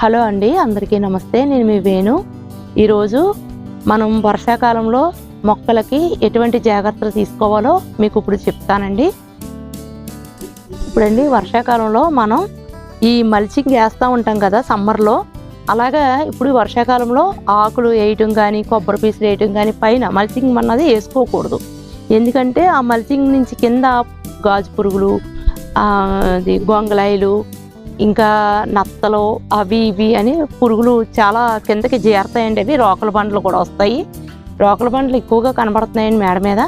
Hello అండి అందరికీ నమస్తే. నేను మీ వేణు. ఈరోజు మనం వర్షాకాలంలో మొక్కలకి ఎటువంటి జాగ్రత్తలు తీసుకోవాలో మీకు ఇప్పుడు చెప్తానండి. ఇప్పుడండి వర్షాకాలంలో మనం ఈ మల్చింగ్ వేస్తూ ఉంటాం కదా సమ్మర్లో. అలాగా ఇప్పుడు వర్షాకాలంలో ఆకులు వేయటం కానీ కొబ్బరి పీసులు వేయటం కానీ పైన మల్చింగ్ అన్నది వేసుకోకూడదు. ఎందుకంటే ఆ మల్చింగ్ నుంచి కింద గాజు పురుగులు అది గొంగళాయిలు ఇంకా నత్తలు అవి ఇవి అని పురుగులు చాలా కిందకి చేరతాయండి అవి. రోకల బండ్లు కూడా వస్తాయి. రోకల బండ్లు ఎక్కువగా కనబడుతున్నాయండి మేడ మీద.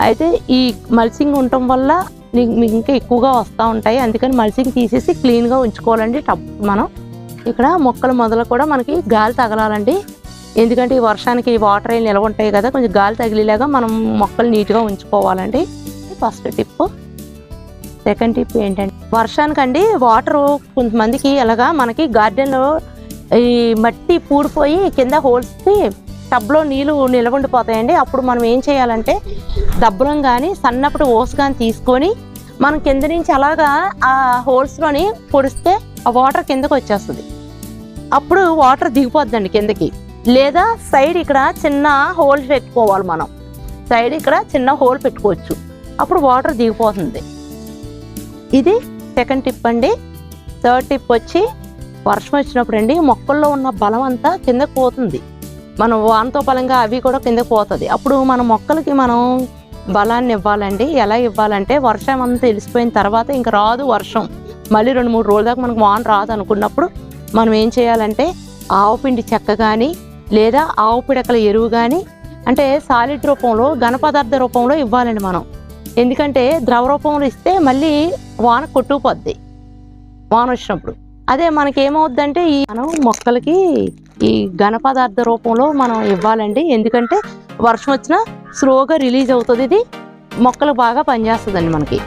అయితే ఈ మల్చింగ్ ఉండటం వల్ల మీకు ఇంకా ఎక్కువగా వస్తూ ఉంటాయి. అందుకని మల్చింగ్ తీసేసి క్లీన్గా ఉంచుకోవాలండి టబ్ మనం. ఇక్కడ మొక్కల మొదలు కూడా మనకి గాలి తగలాలండి. ఎందుకంటే ఈ వర్షానికి వాటర్ అయి నిల్వ ఉంటాయి కదా కొంచెం గాలి తగిలేలాగా మనం మొక్కలు నీట్గా ఉంచుకోవాలండి. ఫస్ట్ టిప్ సెకండ్ టిప్ ఏంటంటే వర్షానికండి వాటర్ కొంతమందికి ఎలాగా మనకి గార్డెన్లో ఈ మట్టి పూడిపోయి కింద హోల్స్కి టబ్లో నీళ్ళు నిలబడిపోతాయండి. అప్పుడు మనం ఏం చేయాలంటే దబ్బరం కానీ సన్నప్పుడు ఓస్ కానీ తీసుకొని మనం కింద నుంచి అలాగా ఆ హోల్స్లోని పొడిస్తే ఆ వాటర్ కిందకి వచ్చేస్తుంది. అప్పుడు వాటర్ దిగిపోద్దండి కిందకి. లేదా సైడ్ ఇక్కడ చిన్న హోల్ పెట్టుకోవాలి మనం. సైడ్ ఇక్కడ చిన్న హోల్ పెట్టుకోవచ్చు. అప్పుడు వాటర్ దిగిపోతుంది. ఇది సెకండ్ టిప్ అండి. థర్డ్ టిప్ వచ్చి వర్షం వచ్చినప్పుడు అండి మొక్కల్లో ఉన్న బలం అంతా కిందకు పోతుంది. మనం వానతో బలంగా అవి కూడా కిందకు పోతుంది. అప్పుడు మన మొక్కలకి మనం బలాన్ని ఇవ్వాలండి. ఎలా ఇవ్వాలంటే వర్షం అంతా తెలిసిపోయిన తర్వాత ఇంకా రాదు వర్షం. మళ్ళీ రెండు మూడు రోజుల దాకా మనకు వాన రాదు అనుకున్నప్పుడు మనం ఏం చేయాలంటే ఆవు పిండి చెక్క కానీ లేదా ఆవు పిడకల ఎరువు కానీ అంటే సాలిడ్ రూపంలో ఘన పదార్థ రూపంలో ఇవ్వాలండి మనం. ఎందుకంటే ద్రవ రూపంలో ఇస్తే మళ్ళీ వాన కొట్టుకుపోద్ది వాన వచ్చినప్పుడు. అదే మనకి ఏమవుద్దంటే ఈ మనం మొక్కలకి ఈ ఘన పదార్థ రూపంలో మనం ఇవ్వాలండి. ఎందుకంటే వర్షం వచ్చినా స్లోగా రిలీజ్ అవుతుంది. ఇది మొక్కలు బాగా పనిచేస్తుందండి మనకి.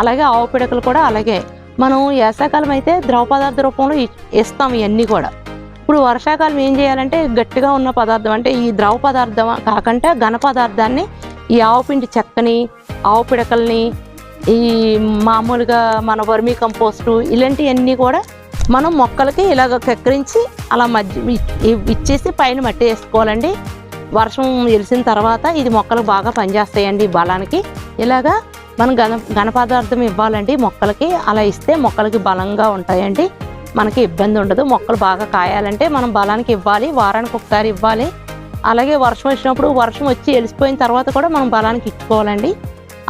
అలాగే ఆవు పిడకలు కూడా అలాగే. మనం వేసాకాలం అయితే ద్రవ పదార్థ రూపంలో ఇస్తాం ఇవన్నీ కూడా. ఇప్పుడు వర్షాకాలం ఏం చేయాలంటే గట్టిగా ఉన్న పదార్థం అంటే ఈ ద్రవ పదార్థం కాకుండా ఘన పదార్థాన్ని ఈ ఆవు పిండి చెక్కని ఆవు పిడకల్ని ఈ మామూలుగా మన వర్మీ కంపోస్టు ఇలాంటివన్నీ కూడా మనం మొక్కలకి ఇలాగ కక్కరించి అలా మధ్య ఇచ్చేసి పైన మట్టి వేసుకోవాలండి. వర్షం వెలిసిన తర్వాత ఇది మొక్కలు బాగా పనిచేస్తాయండి ఈ బలానికి. ఇలాగా మనం ఘన ఘన పదార్థం ఇవ్వాలండి మొక్కలకి. అలా ఇస్తే మొక్కలకి బలంగా ఉంటాయండి. మనకి ఇబ్బంది ఉండదు. మొక్కలు బాగా కాయాలంటే మనం బలానికి ఇవ్వాలి వారానికి ఒకసారి ఇవ్వాలి. అలాగే వర్షం వచ్చినప్పుడు వర్షం వచ్చి వెలిసిపోయిన తర్వాత కూడా మనం బలానికి ఇచ్చుకోవాలండి.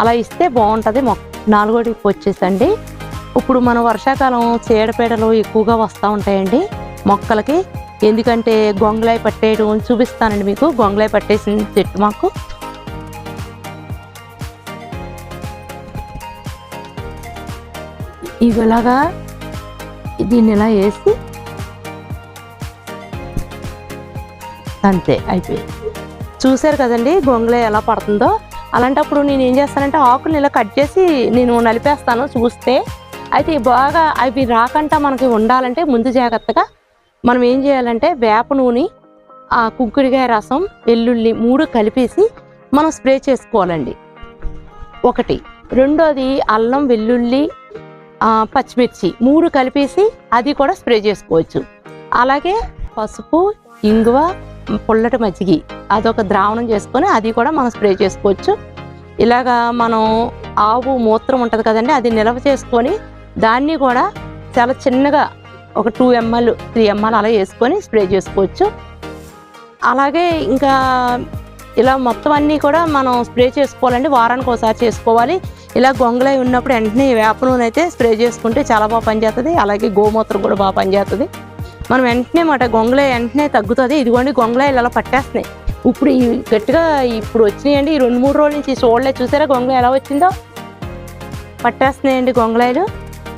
అలా ఇస్తే బాగుంటుంది. మొక్క నాలుగో టిప్ వచ్చేసండి. ఇప్పుడు మన వర్షాకాలం చీడపీడలు ఎక్కువగా వస్తూ ఉంటాయండి. మొక్కలకి ఎందుకంటే గొంగళాయి పట్టేయడం చూపిస్తానండి మీకు. గొంగళాయి పట్టేసిన చెట్టు మాకు. ఇలాగా దీన్ని ఇలా వేసి అంతే అయిపోయింది. చూశారు కదండి గొంగళ ఎలా పడుతుందో? అలాంటప్పుడు నేను ఏం చేస్తానంటే ఆకులు ఇలా కట్ చేసి నేను నలిపేస్తాను చూస్తే. అయితే బాగా అవి రాకుండా మనకి ఉండాలంటే ముందు జాగ్రత్తగా మనం ఏం చేయాలంటే వేప నూనె ఆ కుంకుడికాయ రసం వెల్లుల్లి మూడు కలిపేసి మనం స్ప్రే చేసుకోవాలండి. ఒకటి. రెండోది అల్లం వెల్లుల్లి పచ్చిమిర్చి మూడు కలిపేసి అది కూడా స్ప్రే చేసుకోవచ్చు. అలాగే పసుపు ఇంగువ పుల్లటి మజ్జిగి అదొక ద్రావణం చేసుకొని అది కూడా మనం స్ప్రే చేసుకోవచ్చు. ఇలాగా మనం ఆవు మూత్రం ఉంటుంది కదండి అది నిల్వ చేసుకొని దాన్ని కూడా చాలా చిన్నగా ఒక టూ ఎంఎల్ త్రీ ఎంఎల్ అలా వేసుకొని స్ప్రే చేసుకోవచ్చు. అలాగే ఇంకా ఇలా మొత్తం అన్నీ కూడా మనం స్ప్రే చేసుకోవాలండి వారానికి ఒకసారి చేసుకోవాలి. ఇలా గొంగళాయి ఉన్నప్పుడు వెంటనే వేప నూనె అయితే స్ప్రే చేసుకుంటే చాలా బాగా పనిచేస్తుంది అలాగే గోమూత్రం కూడా బాగా పనిచేస్తుంది. మనం వెంటనే మాట గొంగళాయి వెంటనే తగ్గుతుంది ఇదిగోండి గొంగళాయిలు అలా పట్టేస్తున్నాయి. ఇప్పుడు ఈ గట్టిగా ఇప్పుడు వచ్చినాయండి. ఈ రెండు మూడు రోజుల నుంచి సోళ్ళే చూసారా? గొంగళ ఎలా వచ్చిందో? పట్టేస్తున్నాయండి గొంగళాయిలు.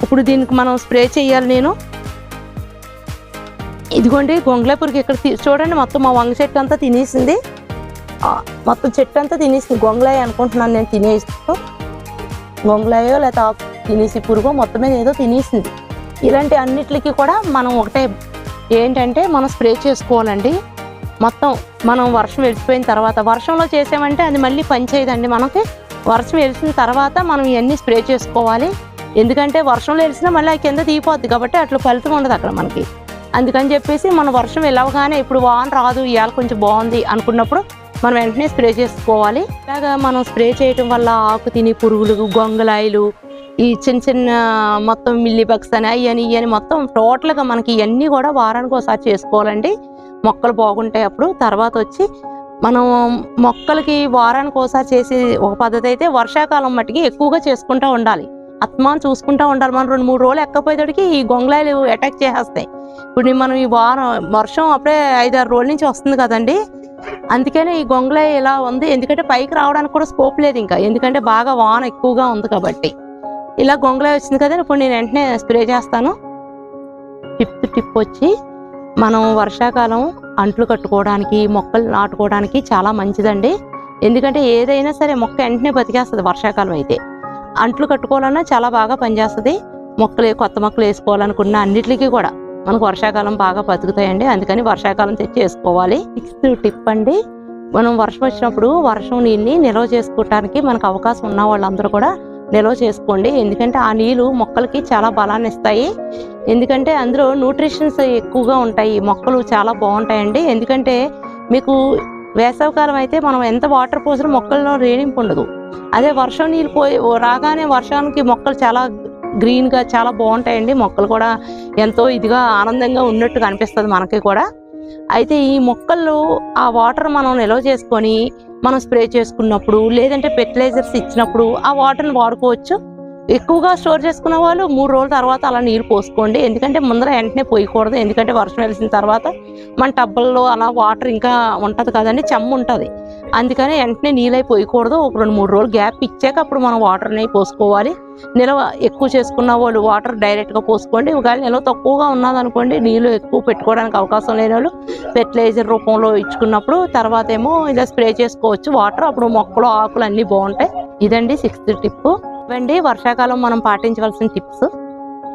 ఇప్పుడు దీనికి మనం స్ప్రే చేయాలి నేను. ఇదిగోండి గొంగళాయి పురుగు ఇక్కడ చూడండి మొత్తం మా వంగ చెట్టు అంతా తినేసింది. మొత్తం చెట్టు అంతా తినేసింది. గొంగళాయి అనుకుంటున్నాను నేను తినేస్తూ. గొంగళాయో లేకపోతే ఆకు తినేసి పురుగు మొత్తం మీద ఏదో తినేసింది. ఇలాంటి అన్నిటికీ కూడా మనం ఒకటే ఏంటంటే మనం స్ప్రే చేసుకోవాలండి. మొత్తం మనం వర్షం వెలిసిపోయిన తర్వాత వర్షంలో చేసామంటే అది మళ్ళీ పని చేయదండి మనకి. వర్షం వెలిసిన తర్వాత మనం ఇవన్నీ స్ప్రే చేసుకోవాలి. ఎందుకంటే వర్షంలో వెలిసినా మళ్ళీ ఆ కింద దిగిపోద్ది కాబట్టి అట్లా ఫలితం ఉండదు అక్కడ మనకి. అందుకని చెప్పేసి మన వర్షం వెళ్ళవగానే ఇప్పుడు వాన్ రాదు ఇవాళ కొంచెం బాగుంది అనుకున్నప్పుడు మనం వెంటనే స్ప్రే చేసుకోవాలి. ఇలాగా మనం స్ప్రే చేయటం వల్ల ఆకు తిని పురుగులు గొంగలాయిలు ఈ చిన్న చిన్న మొత్తం మిల్లీ బగ్స్ అని అయ్యని ఇవని మొత్తం టోటల్గా మనకి ఇవన్నీ కూడా వారానికి ఒకసారి చేసుకోవాలండి. మొక్కలు బాగుంటాయి అప్పుడు తర్వాత వచ్చి మనం మొక్కలకి వారానికి ఒకసారి చేసే ఒక పద్ధతి అయితే వర్షాకాలం మట్టికి ఎక్కువగా చేసుకుంటూ ఉండాలి. అత్మాన్ చూసుకుంటూ ఉండాలి. మనం రెండు మూడు రోజులు ఎక్కపోయేటడికి ఈ గొంగళాయిలు అటాక్ చేసేస్తాయి. ఇప్పుడు మనం ఈ వారం వర్షం అప్పుడే ఐదారు రోజుల నుంచి వస్తుంది కదండి. అందుకనే ఈ గొంగళాయి ఇలా ఉంది. ఎందుకంటే పైకి రావడానికి కూడా స్కోప్ లేదు ఇంకా. ఎందుకంటే బాగా వాన ఎక్కువగా ఉంది కాబట్టి. ఇలా గొంగళాయి వచ్చింది కదా ఇప్పుడు నేను వెంటనే స్ప్రే చేస్తాను. ఫిఫ్త్ టిప్ వచ్చి మనం వర్షాకాలం అంట్లు కట్టుకోవడానికి మొక్కలు నాటుకోవడానికి చాలా మంచిదండి. ఎందుకంటే ఏదైనా సరే మొక్క వెంటనే బతికేస్తుంది వర్షాకాలం అయితే. అంట్లు కట్టుకోవాలన్నా చాలా బాగా పనిచేస్తుంది. మొక్కలు కొత్త మొక్కలు వేసుకోవాలనుకున్న అన్నిటికీ కూడా మనకు వర్షాకాలం బాగా బతుకుతాయండి. అందుకని వర్షాకాలం తెచ్చి వేసుకోవాలి. సిక్స్త్ టిప్ అండి మనం వర్షం వచ్చినప్పుడు వర్షం నీళ్ళని నిల్వ చేసుకోవటానికి మనకు అవకాశం ఉన్న వాళ్ళందరూ కూడా నిల్వ చేసుకోండి. ఎందుకంటే ఆ నీళ్ళు మొక్కలకి చాలా బలాన్ని ఇస్తాయి. ఎందుకంటే అందులో న్యూట్రిషన్స్ ఎక్కువగా ఉంటాయి. మొక్కలు చాలా బాగుంటాయండి. ఎందుకంటే మీకు వేసవికాలం అయితే మనం ఎంత వాటర్ పోసినా మొక్కల్లో రేణింపు ఉండదు. అదే వర్షం నీళ్ళు పోయి రాగానే వర్షానికి మొక్కలు చాలా గ్రీన్గా చాలా బాగుంటాయండి. మొక్కలు కూడా ఎంతో ఇదిగా ఆనందంగా ఉన్నట్టుగా అనిపిస్తుంది మనకి కూడా. అయితే ఈ మొక్కల్లో ఆ వాటర్ మనం నిల్వ చేసుకొని మనం స్ప్రే చేసుకున్నప్పుడు లేదంటే ఫెర్టిలైజర్స్ ఇచ్చినప్పుడు ఆ వాటర్ని వాడుకోవచ్చు. ఎక్కువగా స్టోర్ చేసుకున్న వాళ్ళు మూడు రోజుల తర్వాత అలా నీళ్ళు పోసుకోండి. ఎందుకంటే ముందర వెంటనే పోయకూడదు. ఎందుకంటే వర్షం వెలిసిన తర్వాత మన టబ్బల్లో అలా వాటర్ ఇంకా ఉంటుంది కదండి చెమ్మ ఉంటుంది. అందుకని వెంటనే నీళ్ళు అయి పోయకూడదు. ఒక రెండు మూడు రోజులు గ్యాప్ ఇచ్చాక అప్పుడు మనం వాటర్ని పోసుకోవాలి. నిల్వ ఎక్కువ చేసుకున్న వాళ్ళు వాటర్ డైరెక్ట్గా పోసుకోండి. ఒకవేళ నిల్వ తక్కువగా ఉన్నదనుకోండి నీళ్ళు ఎక్కువ పెట్టుకోవడానికి అవకాశం లేని వాళ్ళు ఫెర్టిలైజర్ రూపంలో ఇచ్చుకున్నప్పుడు తర్వాత ఏమో ఇలా స్ప్రే చేసుకోవచ్చు. వాటర్ అప్పుడు మొక్కలు ఆకులు అన్నీ బాగుంటాయి. ఇదండి సిక్స్త్ టిప్ ఇవ్వండి వర్షాకాలం మనం పాటించవలసిన టిప్స్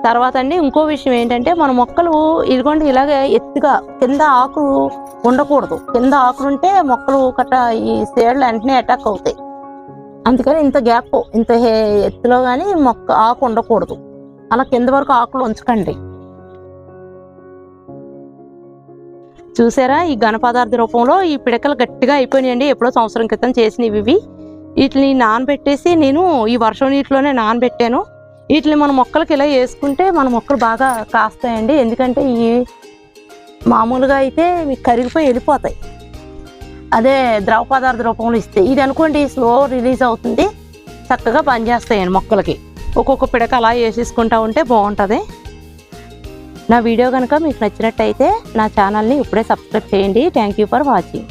తర్వాత అండి ఇంకో విషయం ఏంటంటే మన మొక్కలు ఇదిగోండి ఇలాగే ఎత్తుగా కింద ఆకులు ఉండకూడదు. కింద ఆకులు ఉంటే మొక్కలు కట్ట ఈ సేడ్లు వెంటనే అటాక్ అవుతాయి. అందుకని ఇంత గ్యాప్ ఇంత హే- ఎత్తులో కానీ మొక్క ఆకు ఉండకూడదు. అలా కింద వరకు ఆకులు ఉంచకండి. చూసారా ఈ ఘన పదార్థ రూపంలో ఈ పిడకలు గట్టిగా అయిపోయినాయండి. ఎప్పుడో సంవత్సరం క్రితం చేసినవి ఇవి. వీటిని నానబెట్టేసి నేను ఈ వర్షం నీటిలోనే నానబెట్టాను. వీటిని మన మొక్కలకి ఇలా వేసుకుంటే మన మొక్కలు బాగా కాస్తాయండి. ఎందుకంటే ఈ మామూలుగా అయితే మీకు కరిగిపోయి వెళ్ళిపోతాయి. అదే ద్రవ పదార్థ రూపంలో ఇస్తే ఇది అనుకోండి స్లో రిలీజ్ అవుతుంది. చక్కగా పనిచేస్తాయండి మొక్కలకి. ఒక్కొక్క పిడక అలా వేసేసుకుంటా ఉంటే బాగుంటుంది. నా వీడియో కనుక మీకు నచ్చినట్టయితే నా ఛానల్ని ఇప్పుడే సబ్స్క్రైబ్ చేయండి. Thank you for watching